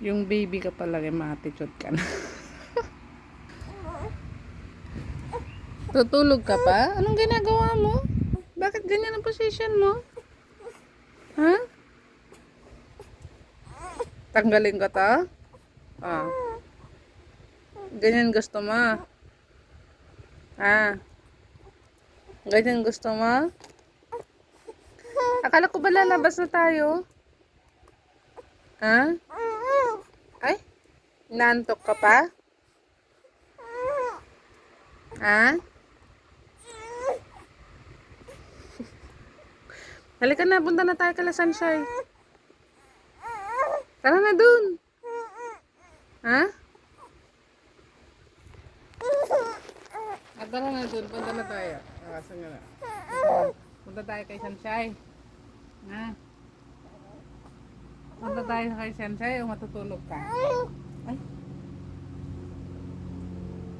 Yung baby ka pala, may attitude ka na. Tutulog ka pa? Anong ginagawa mo? Bakit ganyan ang position mo? Ha? Tanggalin ko to? Ah. Ganyan gusto mo? Ah. Ganyan gusto mo? Akala ko ba lalabas na tayo? Ha? Ay? Nantok ka pa? Ha? Halika na, punta na tayo kala Sunshine. Tara na dun. Ha? Ah, tara na dun, punta na tayo. Ah, saan nga na? Punta tayo kay Sunshine. Ha? Punta tayo kay Sunshine o matutulog ka? Ay.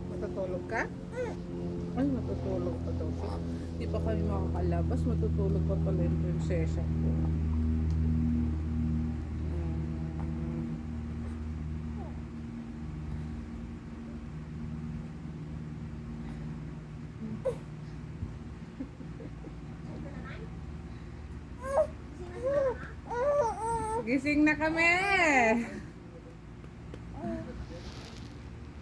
Matutulog ka? Ay, matutulog pa daw siya. Di pa kami makakalabas, matutulog pa pala yung prinsesa ko. Gising na kami!